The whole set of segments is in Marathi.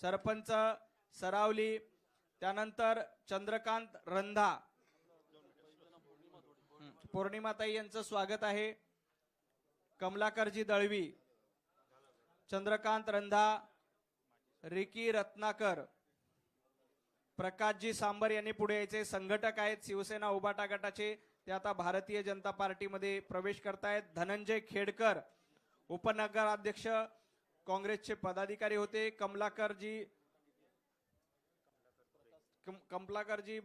सरपंच सरावली त्यानंतर चंद्रकांत रंधा. पौर्णिमाताई यांचं स्वागत आहे. कमलाकरजी दळवी चंद्रकांत रंधा रिकी रत्नाकर प्रकाशजी सांबर यांनी पुढे यायचे. संघटक आहेत शिवसेना उबाटा गटाचे. ते आता भारतीय जनता पार्टीमध्ये प्रवेश करतायत. धनंजय खेडकर उपनगराध्यक्ष काँग्रेसचे पदाधिकारी होते कमलाकरजी कम- कमलाकरजी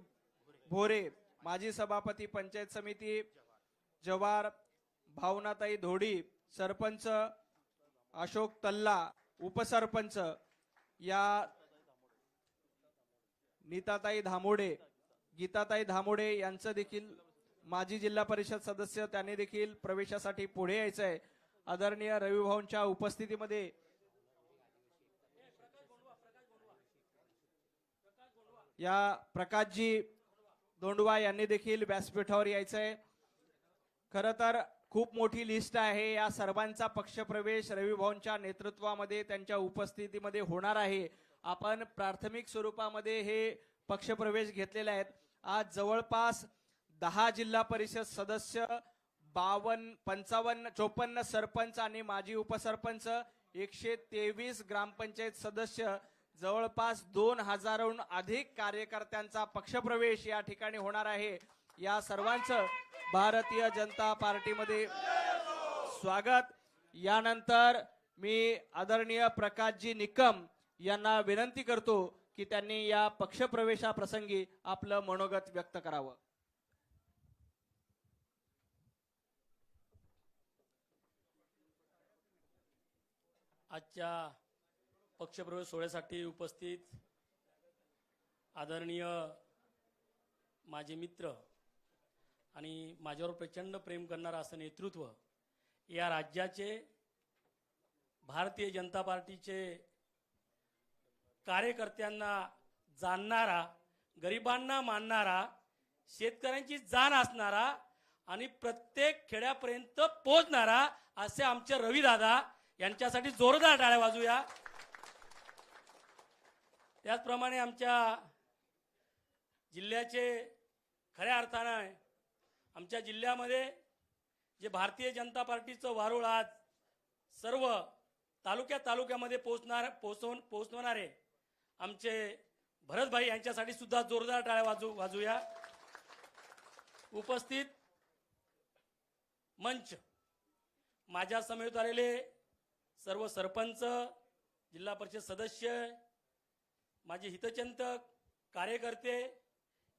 भोरे माजी सभापती पंचायत समिती जवार भावनाताई धोडी सरपंच अशोक तल्ला उपसरपंच या नीताताई धामोडे गीताताई धामोडे यांचं देखील माजी जिल्हा परिषद सदस्य त्यांनी देखील प्रवेशासाठी पुढे यायचं आहे आदरणीय रविभाऊंच्या उपस्थितीमध्ये या प्रकाशजी दोंडवा यांनी देखील व्यासपीठावर यायचं आहे खरं तर खूप मोठी लिस्ट आहे. या सर्वांचा पक्षप्रवेश रविभाऊंच्या नेतृत्वामध्ये त्यांच्या उपस्थितीमध्ये होणार आहे. आपण प्राथमिक स्वरूपामध्ये हे पक्षप्रवेश घेतलेले आहेत. आज जवळपास दहा जिल्हा परिषद सदस्य बावन्न पंचावन्न चोपन्न सरपंच आणि माजी उपसरपंच एकशे तेवीस ग्रामपंचायत सदस्य जवळपास दोन हजारहून अधिक कार्यकर्त्यांचा पक्षप्रवेश या ठिकाणी होणार आहे. या सर्वांचं भारतीय जनता पार्टीमध्ये स्वागत. यानंतर मी आदरणीय प्रकाशजी निकम यांना विनंती करतो की त्यांनी या पक्षप्रवेशाप्रसंगी आपलं मनोगत व्यक्त करावं. आजच्या पक्षप्रवेश सोहळ्यासाठी उपस्थित आदरणीय माझे मित्र आणि माझ्यावर प्रचंड प्रेम करणारं असं नेतृत्व या राज्याचे भारतीय जनता पार्टीचे कार्यकर्त्यांना जाणणारा गरिबांना मानणारा शेतकऱ्यांची जाण असणारा आणि प्रत्येक खेड्यापर्यंत पोहोचणारा असे आमचे रविदादा यांच्यासाठी जोरदार टाळ्या वाजूया त्याचप्रमाणे आमच्या जिल्ह्याचे खऱ्या अर्थानं आमच्या जिल्ह्यामध्ये जे भारतीय जनता पार्टीचं वारुळ आज सर्व तालुक्या तालुक्यामध्ये पोचणार पोचवून पोचवणारे आमचे भरतभाई यांच्यासाठी सुद्धा जोरदार टाळ्या वाजू वाजूया. उपस्थित मंच माझ्या समेत आलेले सर्व सरपंच जिल्हा परिषद सदस्य माझे हितचिंतक कार्यकर्ते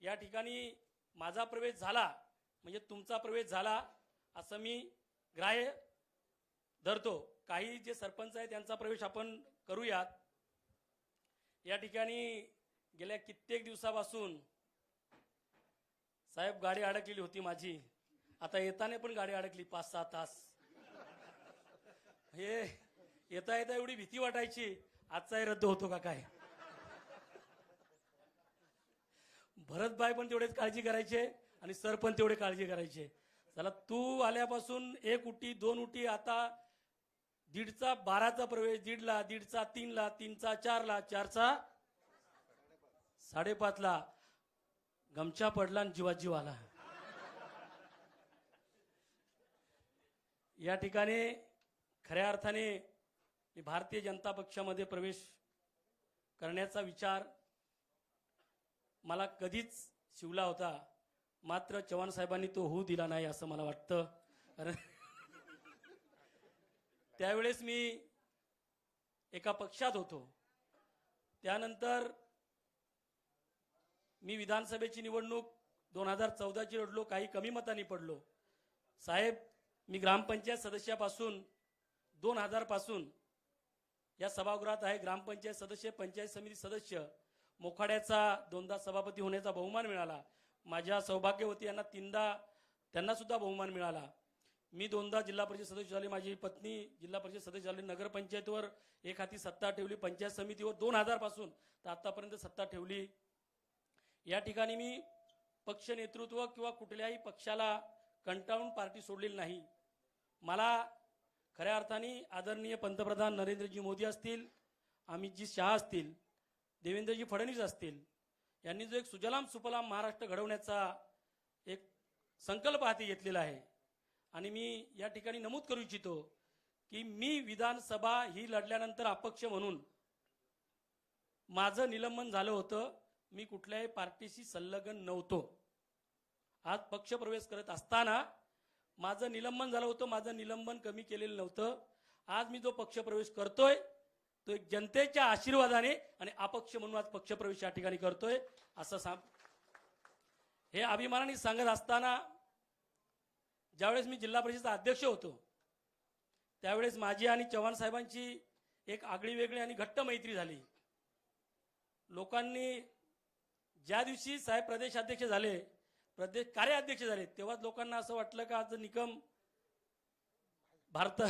या ठिकाणी माझा प्रवेश झाला म्हणजे तुमचा प्रवेश झाला असं मी ग्राह्य धरतो. काही जे सरपंच आहे त्यांचा प्रवेश आपण करूयात. या ठिकाणी गेल्या कित्येक दिवसापासून साहेब गाडी अडकलेली होती माझी. आता येताना पण गाडी अडकली पाच सहा तास. हे येता येता एवढी भीती वाटायची आजचाही रद्द होतो का काय? भरतबाई पण तेवढेच काळजी करायचे आणि सर पण तेवढे काळजी करायचे. चला तू आल्यापासून एक उटी दोन उटी आता दीडचा बाराचा प्रवेश दीडला दीडचा तीनला तीनचा चारला चारचा साडेपाचला. गमछा पडला आणि जीवात जीव आला. या ठिकाणी खऱ्या अर्थाने मी भारतीय जनता पक्षामध्ये प्रवेश करण्याचा विचार मला कधीच शिवला होता. मात्र चव्हाण साहेबांनी तो होऊ दिला नाही असं मला वाटतं. कारण त्यावेळेस मी एका पक्षात होतो. त्यानंतर मी विधानसभेची निवडणूक दोन हजार चौदाची लढलो काही कमी मतांनी पडलो. साहेब मी ग्रामपंचायत सदस्यापासून दोन हजारपासून या सभागृहात आहे. ग्रामपंचायत सदस्य पंचायत समिती सदस्य. मोखाड्याचा दोनदा सभापती होण्याचा बहुमान मिळाला. माझ्या सौभाग्यवती यांना तीनदा त्यांना सुद्धा बहुमान मिळाला. मी दोनदा जिल्हा परिषद सदस्य झाले. माझी पत्नी जिल्हा परिषद सदस्य झाली. नगरपंचायतीवर एक हाती सत्ता ठेवली. पंचायत समितीवर दोन हजारपासून तर आतापर्यंत सत्ता ठेवली. या ठिकाणी मी पक्ष नेतृत्व किंवा कुठल्याही पक्षाला कंटाळून पार्टी सोडलेली नाही. मला खऱ्या अर्थाने आदरणीय पंतप्रधान नरेंद्रजी मोदी असतील अमितजी शहा असतील देवेंद्रजी फडणवीस असतील यांनी जो एक सुजलाम सुफलाम महाराष्ट्र घडवण्याचा एक संकल्प हाती घेतलेला आहे. आणि मी या ठिकाणी नमूद करू इच्छितो की मी विधानसभा ही लढल्यानंतर अपक्ष म्हणून माझं निलंबन झालं होतं. मी कुठल्याही पार्टीशी संलग्न नव्हतो. आज पक्ष प्रवेश करत असताना माझं निलंबन झालं होतं. माझं निलंबन कमी केलेलं नव्हतं. आज मी जो पक्ष प्रवेश करतोय तो एक जनतेच्या आशीर्वादाने आणि अपक्ष म्हणून आज पक्ष प्रवेश या ठिकाणी करतोय असं सांग हे अभिमानाने सांगत असताना ज्यावेळेस मी जिल्हा परिषदेचा अध्यक्ष होतो त्यावेळेस माझी आणि चव्हाण साहेबांची एक आगळी वेगळी आणि घट्ट मैत्री झाली. लोकांनी ज्या दिवशी साहेब प्रदेशाध्यक्ष झाले प्रदेश कार्याध्यक्ष झाले तेव्हाच लोकांना असं वाटलं का आज निकम भारत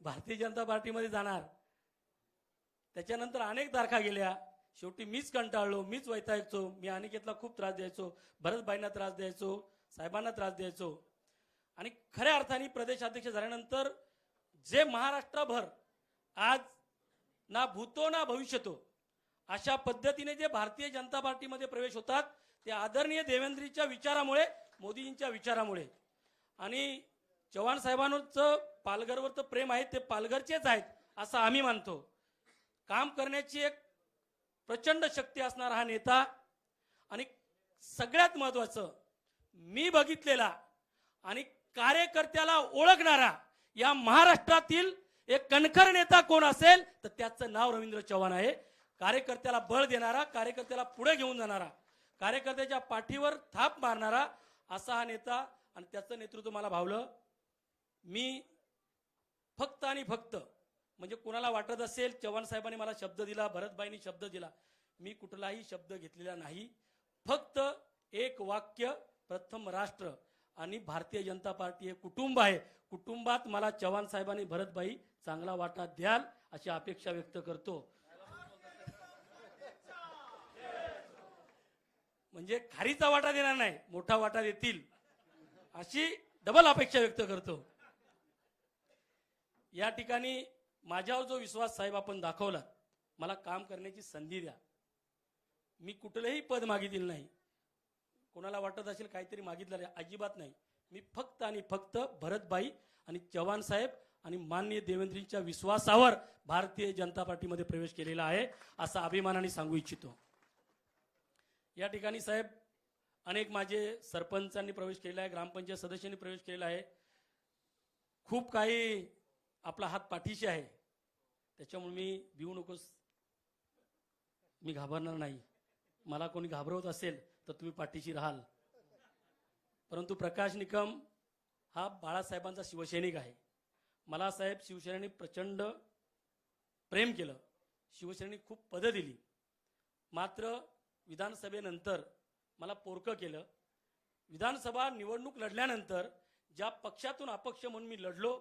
भारतीय जनता पार्टीमध्ये जाणार. त्याच्यानंतर अनेक तारखा गेल्या. शेवटी मीच कंटाळलो मीच वैतायचो मी अनिकेतला खूप त्रास द्यायचो भरतबाईंना त्रास द्यायचो साहेबांना त्रास द्यायचो. आणि खऱ्या अर्थाने प्रदेशाध्यक्ष झाल्यानंतर जे महाराष्ट्रभर आज ना भूतो ना भविष्यतो अशा पद्धतीने जे भारतीय जनता पार्टीमध्ये प्रवेश होतात ते आदरणीय देवेंद्रीच्या विचारामुळे मोदीजींच्या विचारामुळे. आणि चव्हाण साहेबांचं पालघरवरचं प्रेम आहे ते पालघरचेच आहेत असं आम्ही मानतो. काम करण्याची एक प्रचंड शक्ती असणारा हा नेता आणि सगळ्यात महत्वाचं मी बघितलेला आणि कार्यकर्त्याला ओळखणारा या महाराष्ट्रातील एक कणखर नेता कोण असेल तर त्याचं नाव रवींद्र चव्हाण आहे. कार्यकर्त्याला बळ देणारा कार्यकर्त्याला पुढे घेऊन जाणारा कार्यकर्त्याच्या पाठीवर थाप मारणारा असा हा नेता आणि त्याचं नेतृत्व मला भावलं. मी फक्त आणि फक्त म्हणजे कुणाला वाटत असेल चव्हाण साहेबांनी मला शब्द दिला भरतबाईंनी शब्द दिला मी कुठलाही शब्द घेतलेला नाही. फक्त एक वाक्य प्रथम राष्ट्र आणि भारतीय जनता पार्टी हे कुटुंब आहे. कुटुंबात मला चव्हाण साहेबांनी भरतबाई चांगला वाटा द्याल अशी अपेक्षा व्यक्त करतो. म्हणजे खारीचा वाटा देणार नाही मोठा वाटा देतील अशी डबल अपेक्षा व्यक्त करतो. या ठिकाणी माझ्यावर जो विश्वास साहेब आपण दाखवला मला काम करण्याची संधी द्या. मी कुठलंही पद मागितलं नाही. कोणाला वाटत असेल काहीतरी मागितलं आहे, अजिबात नाही. मी फक्त आणि फक्त भरतबाई आणि चव्हाण साहेब आणि माननीय देवेंद्रींच्या विश्वासावर भारतीय जनता पार्टीमध्ये प्रवेश केलेला आहे असा अभिमानाने सांगू इच्छितो. या ठिकाणी साहेब अनेक माझे सरपंचांनी प्रवेश केलेला आहे ग्रामपंचायत सदस्यांनी प्रवेश केलेला आहे. खूप काही आपला हात पाठीशी आहे. त्याच्यामुळे मी भिवू नकोस. मी घाबरणार नाही. मला कोणी घाबरवत असेल तर तुम्ही पाठीशी राहाल. परंतु प्रकाश निकम हा बाळासाहेबांचा शिवसैनिक आहे. मला साहेब शिवसेनेने प्रचंड प्रेम केलं. शिवसेनेने खूप पदं दिली. मात्र विधानसभेनंतर मला पोरकं केलं. विधानसभा निवडणूक लढल्यानंतर ज्या पक्षातून अपक्ष म्हणून मी लढलो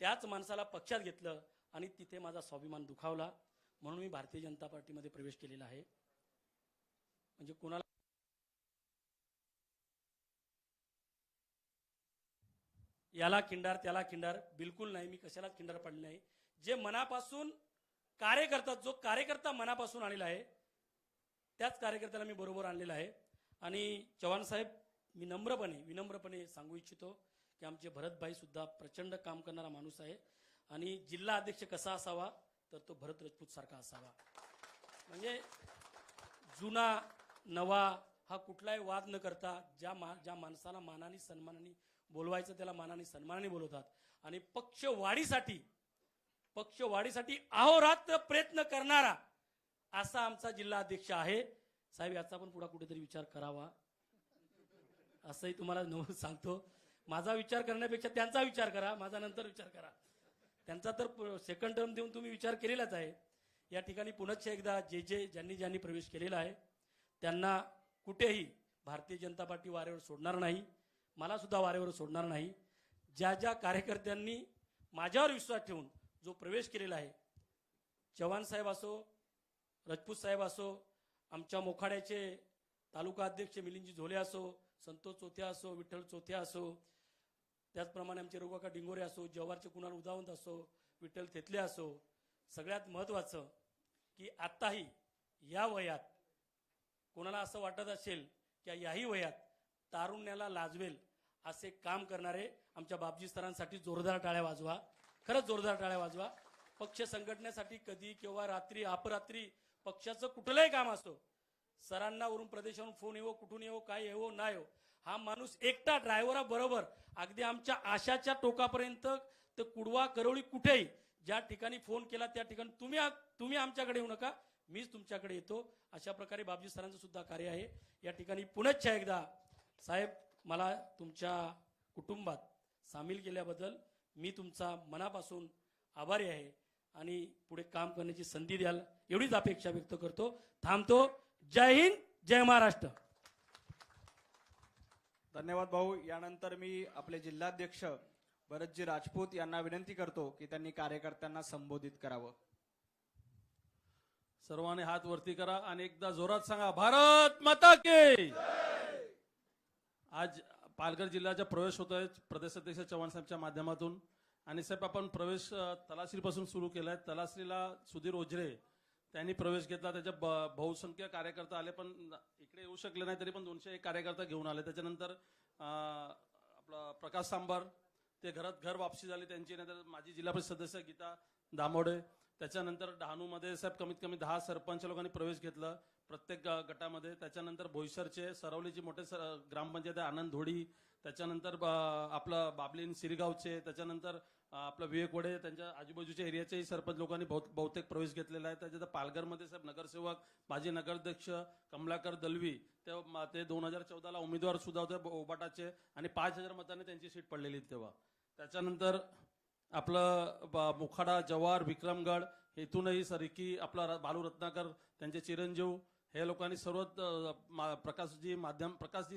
त्याच माणसाला पक्षात घेतलं. आणि तिथे माझा स्वाभिमान दुखावला. म्हणून मी भारतीय जनता पार्टीमध्ये प्रवेश केलेला आहे. म्हणजे कोणाला याला खिंडार त्याला खिंडार बिलकुल नाही. मी कशालाच खिंडार पडले नाही. जे मनापासून कार्यकर्ता जो कार्यकर्ता मनापासून आलेला आहे त्याच कार्यकर्त्याला मी बरोबर आणलेला आहे. आणि चव्हाण साहेब मी नम्रपणे विनम्रपणे सांगू इच्छितो की आमचे भरतभाई सुद्धा प्रचंड काम करणारा माणूस आहे. आणि जिल्हा अध्यक्ष कसा असावा तर तो भरत राजपूत सारखा असावा. म्हणजे जुना नवा हा कुठलाही वाद न करता ज्या मा ज्या माणसाला मानाने सन्मानाने बोलवायचं त्याला मानाने सन्मानाने बोलवतात. आणि पक्ष वाढीसाठी पक्ष वाढीसाठी अहोरात्र प्रयत्न करणारा असा आमचा जिल्हा अध्यक्ष आहे. साहेब याचा पण पुढे कुठेतरी विचार करावा. असंही तुम्हाला नमूद सांगतो. माझा विचार करण्यापेक्षा त्यांचा विचार करा माझा नंतर विचार करा. त्यांचा तर सेकंड टर्म देऊन तुम्ही विचार केलेलाच आहे. या ठिकाणी पुनश्च एकदा जे जे ज्यांनी ज्यांनी प्रवेश केलेला आहे त्यांना कुठेही भारतीय जनता पार्टी वारेवर सोडणार नाही. मला सुद्धा वारेवर सोडणार नाही. ज्या ज्या कार्यकर्त्यांनी माझ्यावर विश्वास ठेवून जो प्रवेश केलेला आहे चव्हाण साहेब असो राजपूत साहेब असो आमच्या मोखाड्याचे तालुका अध्यक्ष मिलिंदजी झोले असो संतोष चोथ्या असो विठ्ठल चोथ्या असो त्याचप्रमाणे आमचे रोगाका डिंगोरे असो जव्हारचे कुणाल उदावंत असो विठ्ठल थेतले असो सगळ्यात महत्त्वाचं की आत्ताही या वयात कोणाला असं वाटत असेल की याही वयात तारुण्याला लाजवेल असे काम करणारे आमच्या बापजी सरांसाठी जोरदार टाळ्या वाजवा. खरंच जोरदार टाळ्या वाजवा. पक्ष संघटनेसाठी कधी किंवा रात्री अपरात्री पक्षाचं कुठलंही काम असो सरांना वरून प्रदेशावरून फोन येवो कुठून येवो काय येवो ना येवो हा माणूस एकटा ड्रायव्हराबरोबर अगदी आमच्या आशाच्या टोकापर्यंत ते कुडवा करवळी कुठेही ज्या ठिकाणी फोन केला त्या ठिकाणी तुम्ही तुम्ही आमच्याकडे येऊ नका. मीच तुमच्याकडे येतो. अशा प्रकारे बाबजी सरांचं सुद्धा कार्य आहे. या ठिकाणी पुनश्चा एकदा साहेब मला तुमच्या कुटुंबात सामील केल्याबद्दल मी तुमचा मनापासून आभारी आहे आणि पुढे काम करण्याची संधी द्याल एवढीच अपेक्षा व्यक्त करतो. थांबतो. जय हिंद जय महाराष्ट्र. धन्यवाद भाऊ. यानंतर मी आपले जिल्हाध्यक्ष भरतजी राजपूत यांना विनंती करतो की त्यांनी कार्यकर्त्यांना संबोधित करावं. सर्वांनी हात वरती करा आणि एकदा जोरात सांगा भारत माता के आज पालघर जिल्ह्याचा प्रवेश होत आहे प्रदेश अध्यक्ष चव्हाण साहेबच्या माध्यमातून. आणि साहेब आपण प्रवेश तलाश्रीपासून तलासरीपासून सुरू केलाय. तलाश्रीला सुधीर ओझरे त्यांनी प्रवेश घेतला त्याच्या ब- बहुसंख्य कार्यकर्ता आले पण इकडे येऊ शकले नाही तरी पण दोनशे एक कार्यकर्ता घेऊन आले. त्याच्यानंतर आपला प्रकाश सांबार ते घरात घर वापसी झाली त्यांची नंतर माजी जिल्हा परिषद सदस्य गीता दामोडे. त्याच्यानंतर डहाणूमध्ये साहेब कमीत कमी दहा सरपंच लोकांनी प्रवेश घेतला प्रत्येक गटामध्ये. त्याच्यानंतर भोईसरचे सरवलीचे मोठे स- ग्रामपंचायत आहे आनंद धोडी. त्याच्यानंतर ब- आपलं बाबलीन सिरगावचे. त्याच्यानंतर आपलं विवेक वडे त्यांच्या आजूबाजूच्या एरियाच्याही सरपंच लोकांनी बहुतेक प्रवेश घेतलेला आहे. त्याच्यात पालघरमध्ये साहेब नगरसेवक माजी नगराध्यक्ष कमलाकर दलवी ते ते दोन हजार चौदाला उमेदवार सुद्धा होते ओबाटाचे आणि पाच हजार मतांनी त्यांची सीट पडलेली तेव्हा. त्याच्यानंतर आपलं ब- मुखाडा जव्हार विक्रमगड इथूनही सरिकी आपला र- बालू रत्नाकर त्यांचे चिरंजीव हे लोकांनी सर्व प्रकाशजी माध्यम प्रकाशजी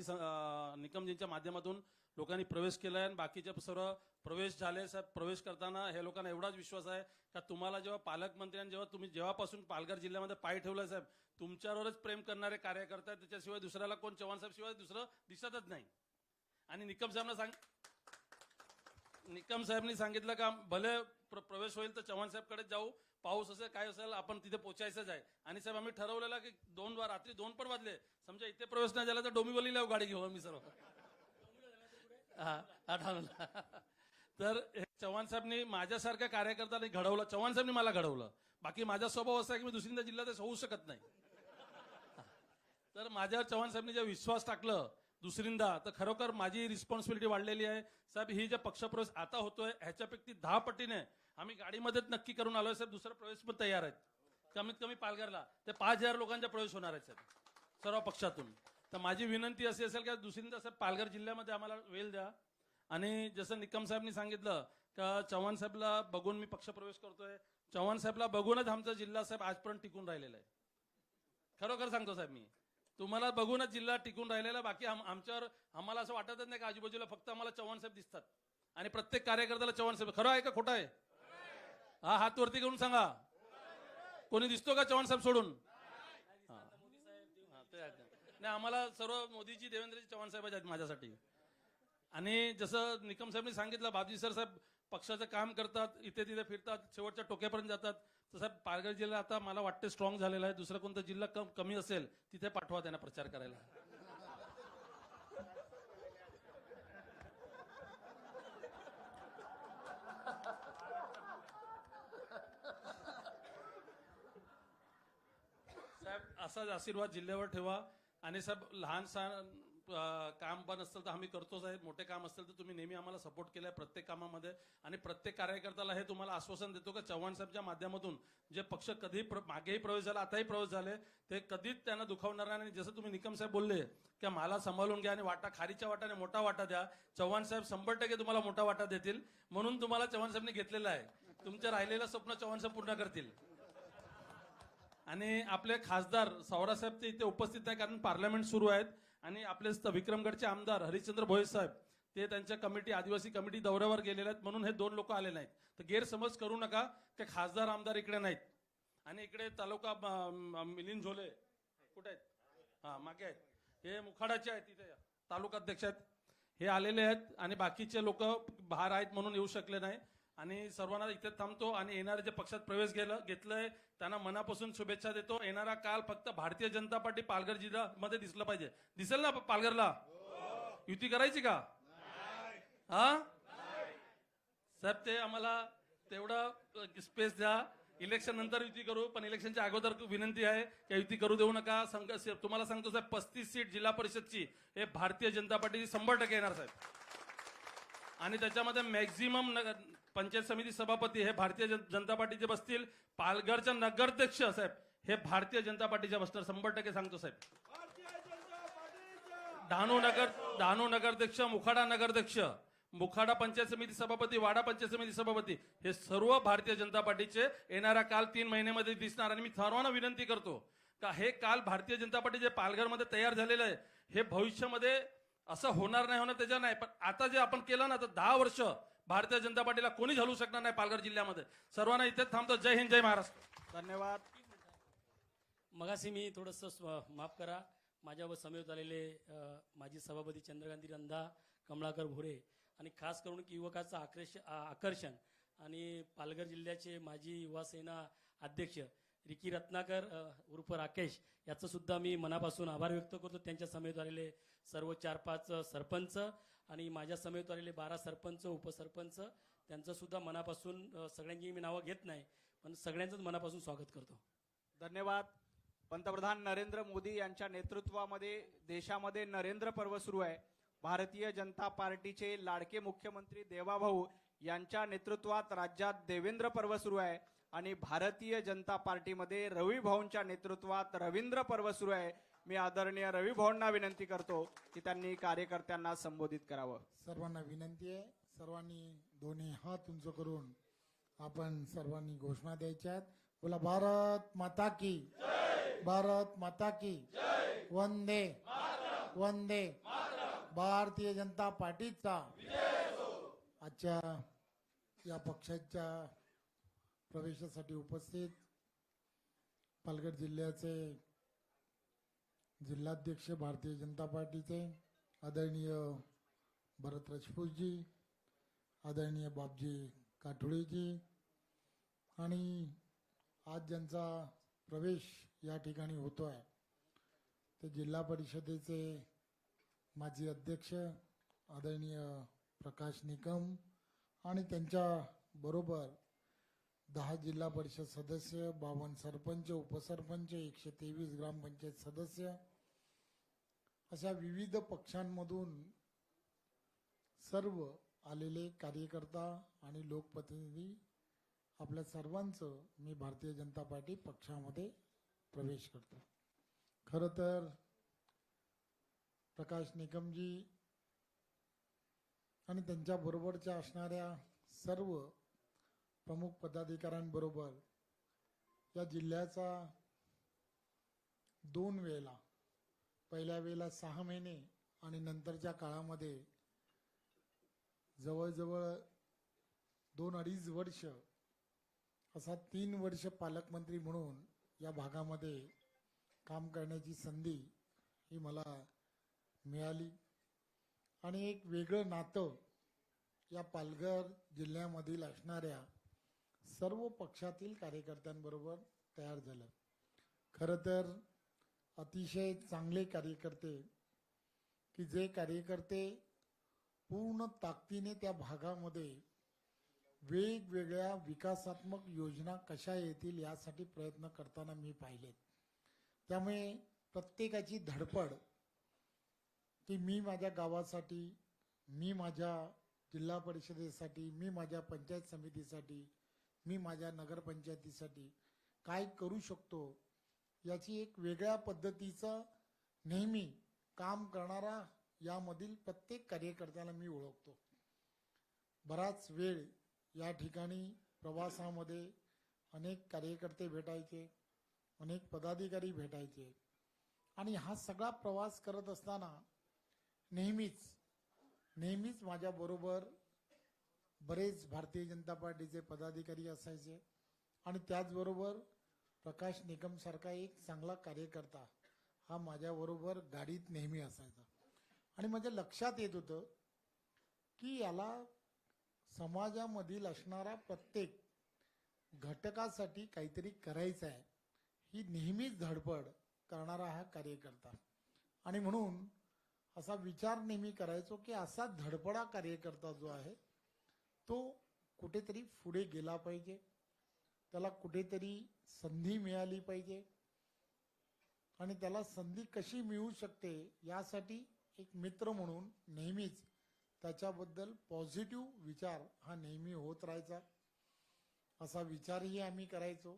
निकमजींच्या माध्यमातून लोकांनी प्रवेश केला आहे आणि बाकीचे सर्व प्रवेश झाले. साहेब प्रवेश करताना हे लोकांना एवढाच विश्वास आहे का तुम्हाला जेव्हा पालकमंत्र्यांनी जेव्हा तुम्ही जेव्हापासून पालघर जिल्ह्यामध्ये पाय ठेवलाय साहेब तुमच्यावरच प्रेम करणारे कार्यकर्ते आहेत त्याच्याशिवाय दुसऱ्याला कोण चव्हाण साहेब शिवाय दुसरं दिसतच नाही. आणि निकम साहेबांना सांग निकम साहेबांनी सांगितलं का भले प्र- प्रवेश होईल तर चव्हाण साहेबकडे जाऊ पाऊस असेल काय असेल आपण तिथे पोचायचंच आहे. आणि साहेब आम्ही ठरवलेला की दोन रात्री दोन पण वाजले. समजा इथे प्रवेश नाही झाला तर डोंबिवलीला गाडी घेऊ आम्ही सर्व. हा तर हे चव्हाण साहेबनी माझ्यासारख्या कार्यकर्त्याने घडवलं. चव्हाण साहेबनी मला घडवलं. बाकी माझा स्वभाव असा आहे की मी दुसऱ्यांदा जिल्ह्यात होऊ शकत नाही. तर माझ्यावर चव्हाण साहेबनी जे विश्वास टाकलं दुसरींदा तर खरोखर माझी रिस्पॉन्सिबिलिटी वाढलेली आहे. साहेब ही जे पक्षप्रवेश आता होतोय ह्याच्यापैकी दहा पटीने आम्ही गाडीमध्येच नक्की करून आलोय साहेब. दुसरा प्रवेश पण तयार आहेत. कमीत कमी पालघरला. ते पाच हजार लोकांचा प्रवेश होणार आहे साहेब. सर्व पक्षातून. तर माझी विनंती अशी असेल का दुसरींदा साहेब पालघर जिल्ह्यामध्ये आम्हाला वेळ द्या. आणि जसं निकम साहेबनी सांगितलं का चव्हाण साहेबला बघून मी पक्षप्रवेश करतोय. चव्हाण साहेबला बघूनच आमचा जिल्हा साहेब आजपर्यंत टिकून राहिलेला आहे. खरोखर सांगतो साहेब मी. तुम्हाला बघूनच जिल्हा टिकून राहिलेला बाकी आमच्यावर आम्हाला असं वाटतच नाही का आजूबाजूला फक्त आम्हाला चव्हाण साहेब दिसतात. आणि प्रत्येक कार्यकर्त्याला चव्हाण साहेब खरं आहे का खोटं आहे? हा हात वरती करून सांगा. कोणी दिसतो का चव्हाण साहेब सोडून? नाही आम्हाला सर्व मोदीजी देवेंद्रजी चव्हाण साहेब आहेत माझ्यासाठी. आणि जसं निकम साहेबनी सांगितलं बाबजी सर साहेब पक्षाचं काम करतात इथे तिथे फिरतात शेवटच्या टोक्यापर्यंत जातात. तर साहेब पालघर जिल्हा आता मला वाटते स्ट्रॉंग झालेला आहे. दुसरा कोणता जिल्हा कमी असेल तिथे पाठवा त्यांना प्रचार करायला साहेब असाच आशीर्वाद जिल्ह्यावर ठेवा. आणि साहेब लहान सहान काम पण असेल तर आम्ही करतोच आहे. मोठे काम असेल तर तुम्ही नेहमी आम्हाला सपोर्ट केलाय प्रत्येक कामामध्ये. आणि प्रत्येक कार्यकर्त्याला हे तुम्हाला आश्वासन देतो की चव्हाण साहेबच्या माध्यमातून जे पक्ष कधी प्र- मागेही प्रवेश झाला आताही प्रवेश झाले ते कधीच त्यांना दुखावणार नाही. आणि जसं तुम्ही निकम साहेब बोलले की मला सांभाळून घ्या आणि वाटा खारीच्या वाटाने मोठा वाटा द्या. चव्हाण साहेब शंभर टक्के तुम्हाला मोठा वाटा देतील. म्हणून तुम्हाला चव्हाण साहेबने घेतलेला आहे. तुमच्या राहिलेलं स्वप्न चव्हाण साहेब पूर्ण करतील. आणि आपले खासदार सावरासाहेब ते इथे उपस्थित नाही कारण पार्लमेंट सुरू आहेत. आणि आपले विक्रमगडचे आमदार हरिश्चंद्र भोये साहेब ते त्यांच्या कमिटी आदिवासी कमिटी दौऱ्यावर गेलेले आहेत म्हणून हे दोन लोक आले नाहीत. तर गैरसमज करू नका की खासदार आमदार इकडे नाहीत. आणि इकडे तालुका मिलिंद झोले कुठे आहेत? हा मागे आहेत. हे मुखाडाचे आहेत तिथे तालुका अध्यक्ष आहेत. हे आलेले आहेत आणि बाकीचे लोक बाहेर आहेत म्हणून येऊ शकले नाही. आणि सर्वांना इथे थांबतो आणि येणारे जे पक्षात प्रवेश गेलं घेतलंय त्यांना मनापासून शुभेच्छा देतो. येणारा काल फक्त भारतीय जनता पार्टी पालघर जिल्ह्यामध्ये दिसलं पाहिजे. दिसेल ना पालघरला? युती करायची का? हा? साहेब ते आम्हाला तेवढा स्पेस द्या. इलेक्शन नंतर युती करू पण इलेक्शनच्या अगोदर विनंती आहे की युती करू देऊ नका. संघ तुम्हाला सांगतो साहेब पस्तीस सीट जिल्हा परिषदची हे भारतीय जनता पार्टीची शंभर टक्के येणार साहेब. आणि त्याच्यामध्ये मॅक्झिमम पंचायत समिती सभापती हे भारतीय जनता पार्टीचे बसतील. पालघरच्या नगराध्यक्ष साहेब हे भारतीय जनता पार्टीच्या बसणार. शंभर टक्के सांगतो साहेब. डहाणू नगर डहाणू नगराध्यक्ष मुखाडा नगराध्यक्ष मुखाडा पंचायत समिती सभापती वाडा पंचायत समिती सभापती हे सर्व भारतीय जनता पार्टीचे येणाऱ्या काल तीन महिन्यामध्ये दिसणार. आणि मी सर्वांना विनंती करतो का हे काल भारतीय जनता पार्टी जे पालघरमध्ये तयार झालेलं आहे हे भविष्यामध्ये असं होणार नाही होणार त्याच्या नाही. पण आता जे आपण केलं ना तर दहा वर्ष भारतीय जनता पार्टीला कोणी घालू शकणार नाही पालघर जिल्ह्यामध्ये? सर्वांना इथेच थांबतो. जय हिंद जय महाराष्ट्र. धन्यवाद. मगाशी मी थोडंसं स्व- माफ करा. माझ्यावर समेत आलेले माजी सभापती चंद्रकांती रंधा कमळाकर भोरे आणि खास करून युवकाचं आकर्ष आकर्षण आणि पालघर जिल्ह्याचे माजी युवा सेना अध्यक्ष रिकी रत्नाकर उर्फ राकेश याचं सुद्धा मी मनापासून आभार व्यक्त करतो. त्यांच्या समेत आलेले सर्व चार पाच सरपंच आणि माझ्या समेत आलेले बारा सरपंच उपसरपंच त्यांचं सुद्धा मनापासून सगळ्यांची मी नावं घेत नाही पण सगळ्यांचंच मनापासून स्वागत करतो. धन्यवाद. पंतप्रधान नरेंद्र मोदी यांच्या नेतृत्वामध्ये देशामध्ये नरेंद्र पर्व सुरू आहे. भारतीय जनता पार्टीचे लाडके मुख्यमंत्री देवाभाऊ यांच्या नेतृत्वात राज्यात देवेंद्र पर्व सुरू आहे. आणि भारतीय जनता पार्टीमध्ये रवी भाऊंच्या नेतृत्वात रवींद्र पर्व सुरू आहे. मी आदरणीय रवी भाऊंना विनंती करतो की त्यांनी कार्यकर्त्यांना संबोधित करावं. सर्वांना विनंती आहे. सर्वांनी दोन्ही हात उंच करून आपण सर्वांनी घोषणा द्यायच्या बोला भारत माता की. भारत माता की. वंदे. वंदे. भारतीय जनता पार्टीचा. आजच्या या पक्षाच्या प्रवेशासाठी उपस्थित पालघर जिल्ह्याचे जिल्हाध्यक्ष भारतीय जनता पार्टीचे आदरणीय भरत राजपूतजी आदरणीय बापजी काठोळेजी आणि आज ज्यांचा प्रवेश या ठिकाणी होतो आहे ते जिल्हा परिषदेचे माजी अध्यक्ष आदरणीय प्रकाश निकम आणि त्यांच्या बरोबर दहा जिल्हा परिषद सदस्य बावन्न सरपंच उपसरपंच एकशे तेवीस ग्रामपंचायत सदस्य अशा विविध पक्षांमधून सर्व आलेले कार्यकर्ता आणि लोकप्रतिनिधी आपल्या सर्वांचं मी भारतीय जनता पार्टी पक्षामध्ये प्रवेश करतो. खरं तर प्रकाश निकमजी आणि त्यांच्या बरोबरच्या असणाऱ्या सर्व प्रमुख पदाधिकाऱ्यांबरोबर या जिल्ह्याचा दोन वेळेला पहिल्या वेळेला सहा महिने आणि नंतरच्या काळामध्ये जवळजवळ दोन अडीच वर्ष असा तीन वर्ष पालकमंत्री म्हणून या भागामध्ये काम करण्याची संधी ही मला मिळाली. आणि एक वेगळं नातं या पालघर जिल्ह्यामधील असणाऱ्या सर्व पक्षातील कार्यकर्त्यांबरोबर तयार झालं. खरं तर अतिशय चांगले कार्यकर्ते की जे कार्यकर्ते पूर्ण ताकदीने त्या भागामध्ये वेगवेगळ्या विकासात्मक योजना कशा येतील यासाठी प्रयत्न करताना मी पाहिलेत. त्यामुळे प्रत्येकाची धडपड की मी माझ्या गावासाठी मी माझ्या जिल्हा परिषदेसाठी मी माझ्या पंचायत समितीसाठी मी माझ्या नगरपंचायतीसाठी काय करू शकतो याची एक वेगळ्या पद्धतीचं नेहमी काम करणारा यामधील प्रत्येक कार्यकर्त्याला मी ओळखतो. बराच वेळ या ठिकाणी प्रवासामध्ये अनेक कार्यकर्ते भेटायचे अनेक पदाधिकारी भेटायचे. आणि हा सगळा प्रवास करत असताना नेहमीच नेहमीच माझ्याबरोबर बरेच भारतीय जनता पार्टीचे पदाधिकारी असायचे. आणि त्याचबरोबर प्रकाश निकम सारखा एक चांगला कार्यकर्ता हा माझ्याबरोबर गाडीत नेहमी असायचा. आणि माझ्या लक्षात येत होतं की याला समाजामधील असणारा प्रत्येक घटकासाठी काहीतरी करायचं आहे ही नेहमीच धडपड करणारा हा कार्यकर्ता. आणि म्हणून असा विचार नेहमी करायचो की असा धडपडा कार्यकर्ता जो आहे तो कुठेतरी पुढे गेला पाहिजे. त्याला कुठेतरी संधी मिळाली पाहिजे. आणि त्याला संधी कशी मिळू शकते यासाठी एक मित्र म्हणून नेहमीच त्याच्याबद्दल पॉझिटिव्ह विचार हा नेहमी होत राहायचा. असा विचारही आम्ही करायचो.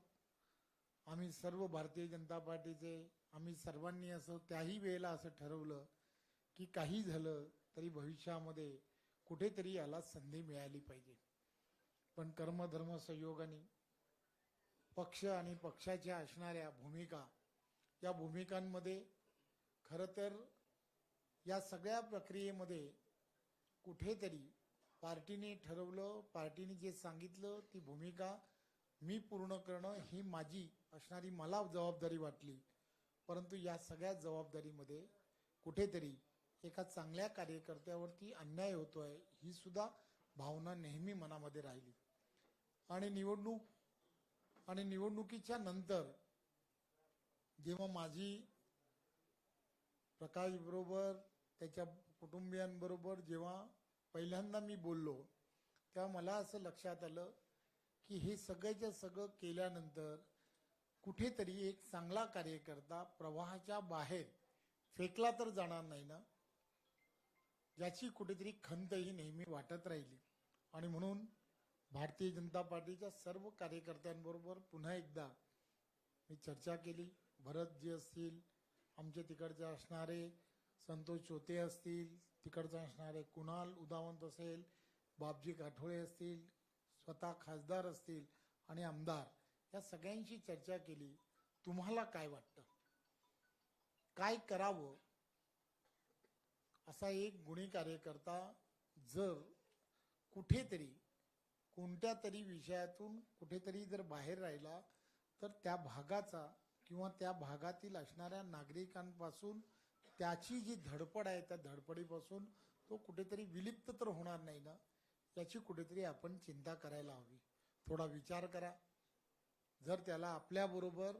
आम्ही सर्व भारतीय जनता पार्टीचे आम्ही सर्वांनी असं त्याही वेळेला असं ठरवलं की काही झालं तरी भविष्यामध्ये कुठेतरी याला संधी मिळाली पाहिजे. पण कर्मधर्म संयोगाने पक्ष आणि पक्षाच्या असणाऱ्या भूमिका या भूमिकांमध्ये खरं तर या सगळ्या प्रक्रियेमध्ये कुठेतरी पार्टीने ठरवलं पार्टीने जे सांगितलं ती भूमिका मी पूर्ण करणं ही माझी असणारी मला जबाबदारी वाटली. परंतु या सगळ्या जबाबदारीमध्ये कुठेतरी एका चांगल्या कार्यकर्त्यावरती अन्याय होतोय ही सुद्धा भावना नेहमी मनामध्ये राहिली. आणि निवडणूक आणि निवडणुकीच्या नंतर जेव्हा माझी प्रकाश बरोबर त्याच्या कुटुंबियांबरोबर जेव्हा पहिल्यांदा मी बोललो तेव्हा मला असं लक्षात आलं की हे सगळ्याच्या सगळं केल्यानंतर कुठेतरी एक चांगला कार्यकर्ता प्रवाहाच्या बाहेर फेकला तर जाणार नाही ना? ज्याची कुठेतरी खंत ही नेहमी वाटत राहिली. आणि म्हणून भारतीय जनता पार्टीच्या सर्व कार्यकर्त्यांबरोबर पुन्हा एकदा मी चर्चा केली. भरतजी असतील आमचे तिकडचे असणारे संतोष चोते असतील तिकडचे असणारे कुणाल उदावंत असेल बापजी काठोळे असतील स्वतः खासदार असतील आणि आमदार या सगळ्यांशी चर्चा केली. तुम्हाला काय वाटतं? काय करावं? असा एक गुणी कार्यकर्ता जर कुठेतरी कोणत्या तरी विषयातून कुठेतरी जर बाहेर राहिला तर त्या भागाचा किंवा त्या भागातील असणाऱ्या नागरिकांपासून त्याची जी धडपड आहे त्या धडपडीपासून तो कुठेतरी विलिप्त तर होणार नाही ना याची कुठेतरी आपण चिंता करायला हवी. थोडा विचार करा. जर त्याला आपल्याबरोबर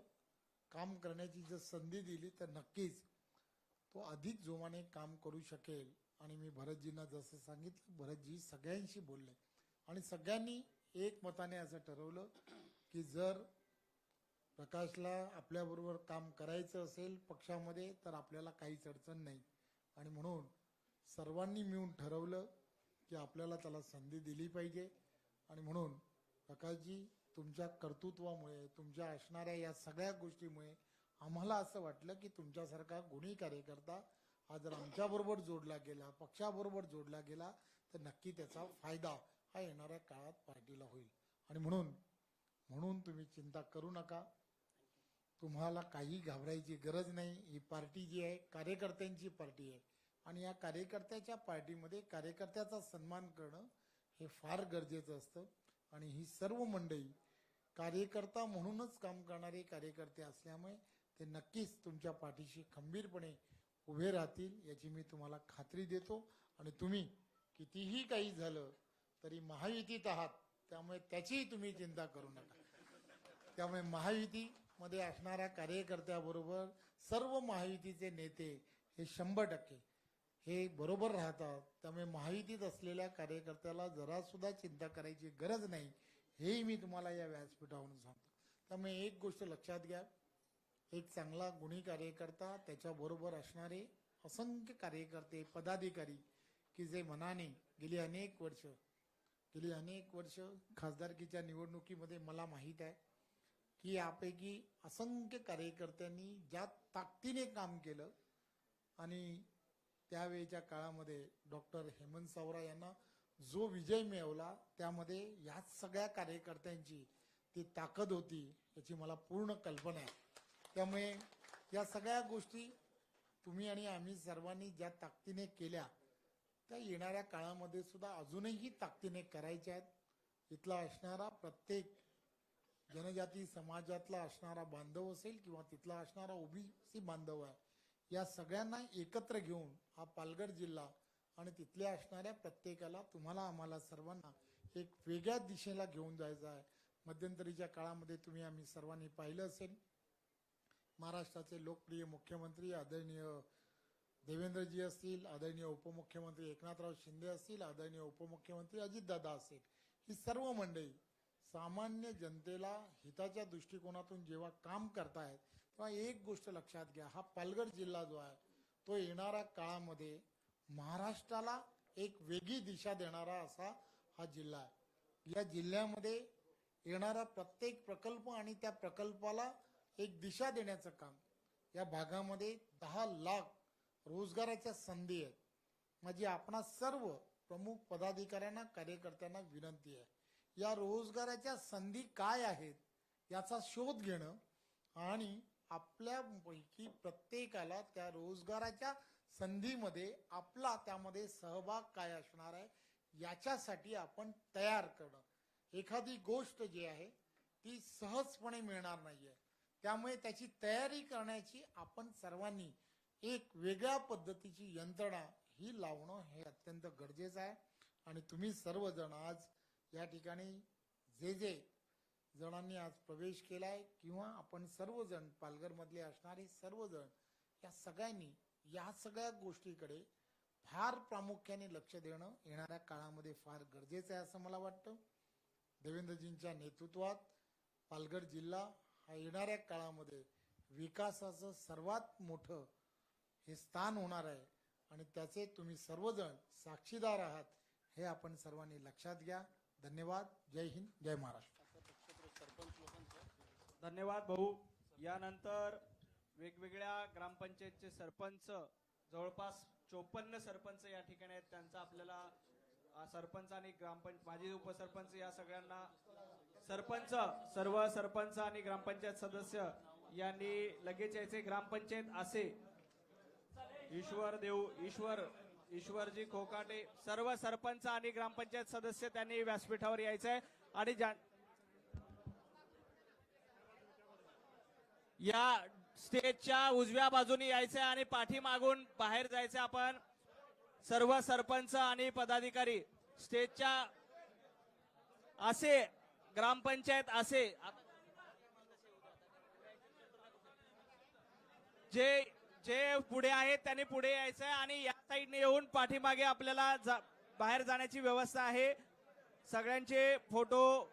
काम करण्याची जर संधी दिली तर नक्कीच तो अधिक जोमाने काम करू शकेल. आणि मी भरतजींना जसं सांगितलं भरतजी सगळ्यांशी बोलले. आणि सगळ्यांनी एक मताने असं ठरवलं की जर प्रकाशला आपल्याबरोबर काम करायचं असेल पक्षामध्ये तर आपल्याला काहीच अडचण नाही. आणि म्हणून सर्वांनी मिळून ठरवलं की आपल्याला त्याला संधी दिली पाहिजे. आणि म्हणून प्रकाशजी तुमच्या कर्तृत्वामुळे तुमच्या असणाऱ्या या सगळ्या गोष्टीमुळे आम्हाला असं वाटलं की तुमच्यासारखा गुणी कार्यकर्ता हा जर आमच्याबरोबर जोडला गेला पक्षाबरोबर जोडला गेला तर नक्की त्याचा फायदा हा येणाऱ्या काळात पार्टीला होईल. आणि म्हणून म्हणून तुम्ही चिंता करू नका. तुम्हाला काही घाबरायची गरज नाही. ही पार्टी जी आहे कार्यकर्त्यांची पार्टी आहे. आणि या कार्यकर्त्याच्या पार्टीमध्ये कार्यकर्त्याचा सन्मान करणं हे फार गरजेचं असतं. आणि ही सर्व मंडळी कार्यकर्ता म्हणूनच काम करणारे कार्यकर्ते असल्यामुळे ते नक्कीच तुमच्या पाठीशी खंबीरपणे उभे राहतील याची मी तुम्हाला खात्री देतो. आणि तुम्ही कितीही काही झालं तरी महायुतीत आहात त्यामुळे त्याचीही तुम्ही चिंता करू नका. त्यामुळे महायुतीमध्ये असणाऱ्या कार्यकर्त्याबरोबर सर्व महायुतीचे नेते हे शंभर टक्के हे बरोबर राहतात. त्यामुळे महायुतीत असलेल्या कार्यकर्त्याला जरा सुद्धा चिंता करायची गरज नाही हेही मी तुम्हाला या व्यासपीठावरून सांगतो. त्यामुळे एक गोष्ट लक्षात घ्या एक चांगला गुणी कार्यकर्ता त्याच्याबरोबर असणारे असंख्य कार्यकर्ते पदाधिकारी की जे मनाने गेली अनेक वर्ष गेली अनेक वर्ष खासदारकीच्या निवडणुकीमध्ये मला माहीत आहे की यापैकी असंख्य कार्यकर्त्यांनी ज्या ताकदीने काम केलं आणि त्यावेळेच्या काळामध्ये डॉक्टर हेमंत सावरा यांना जो विजय मिळवला त्यामध्ये ह्या सगळ्या कार्यकर्त्यांची ती ताकद होती याची मला पूर्ण कल्पना आहे. त्यामुळे या सगळ्या गोष्टी तुम्ही आणि आम्ही सर्वांनी ज्या ताकदीने केल्या त्या येणाऱ्या काळामध्ये सुद्धा अजूनही ताकदीने करायच्या आहेत. इथला असणारा प्रत्येक जनजाती समाजातला असणारा बांधव असेल किंवा तिथला असणारा ओबीसी बांधव आहे या सगळ्यांना एकत्र घेऊन हा पालघर जिल्हा आणि तिथल्या असणाऱ्या प्रत्येकाला तुम्हाला आम्हाला सर्वांना एक वेगळ्या दिशेला घेऊन जायचं आहे. मध्यंतरीच्या काळामध्ये तुम्ही आम्ही सर्वांनी पाहिलं असेल. महाराष्ट्राचे लोकप्रिय मुख्यमंत्री आदरणीय देवेंद्रजी असतील आदरणीय उपमुख्यमंत्री एकनाथराव शिंदे असतील आदरणीय उपमुख्यमंत्री अजितदादा असतील ही सर्व मंडळी सामान्य जनतेला हिताच्या दृष्टिकोनातून जेव्हा काम करतायत तेव्हा एक गोष्ट लक्षात घ्या हा पालघर जिल्हा जो आहे तो येणाऱ्या काळामध्ये महाराष्ट्राला एक वेगळी दिशा देणारा असा हा जिल्हा आहे. या जिल्ह्यामध्ये येणारा प्रत्येक प्रकल्प आणि त्या प्रकल्पाला एक दिशा देण्याचं काम या भागामध्ये दहा लाख रोजगाराच्या संधी आहेत. माझी आपणा सर्व प्रमुख पदाधिकाऱ्यांना कार्यकर्त्यांना विनंती आहे. या रोजगाराच्या संधी काय आहेत याचा शोध घेणं आणि आपल्यापैकी प्रत्येकाला त्या रोजगाराच्या संधीमध्ये आपला त्यामध्ये सहभाग काय असणार आहे याच्यासाठी आपण तयार करणं. एखादी गोष्ट जी आहे ती सहजपणे मिळणार नाहीये. त्यामुळे त्याची तयारी करण्याची आपण सर्वांनी एक वेगळ्या पद्धतीची यंत्रणा ही लावणं हे अत्यंत गरजेचं आहे. आणि तुम्ही सर्वजण आज या ठिकाणी जे जे जणांनी आज प्रवेश केलाय किंवा आपण सर्वजण पालघरमधले असणारे सर्वजण या सगळ्यांनी या सगळ्या गोष्टीकडे फार प्रामुख्याने लक्ष देणं येणाऱ्या काळामध्ये फार गरजेचं आहे असं मला वाटतं. देवेंद्रजींच्या नेतृत्वात पालघर जिल्हा हा येणाऱ्या काळामध्ये विकासाचं सर्वात मोठं हे स्थान होणार आहे. आणि त्याचे तुम्ही सर्वजण साक्षीदार आहात हे आपण सर्वांनी लक्षात घ्या. धन्यवाद. जय हिंद. जय महाराष्ट्र. धन्यवाद भाऊ. यानंतर वेगवेगळ्या ग्रामपंचायतचे सरपंच जवळपास चोपन्न सरपंच या ठिकाणी आहेत. त्यांचा आपल्याला सरपंच आणि ग्रामपंच माजी उपसरपंच या सगळ्यांना सरपंच सर्व सरपंच आणि ग्रामपंचायत सदस्य यांनी लगेच यायचे. ग्रामपंचायत असे ईश्वर देव ईश्वर ईश्वरजी खोकाटे सर्व सरपंच आणि ग्रामपंचायत सदस्य त्यांनी व्यासपीठावर यायचंय. आणि या स्टेजच्या उजव्या बाजूने यायचंय आणि पाठीमागून बाहेर जायचं आपण. सर्व सरपंच आणि पदाधिकारी स्टेजच्या असे ग्रामपंचायत असे जे जे पुढे आहेत त्यांनी पुढे यायचंय आणि या साईडने येऊन पाठीमागे आपल्याला जा- बाहेर जाण्याची व्यवस्था आहे. सगळ्यांचे फोटो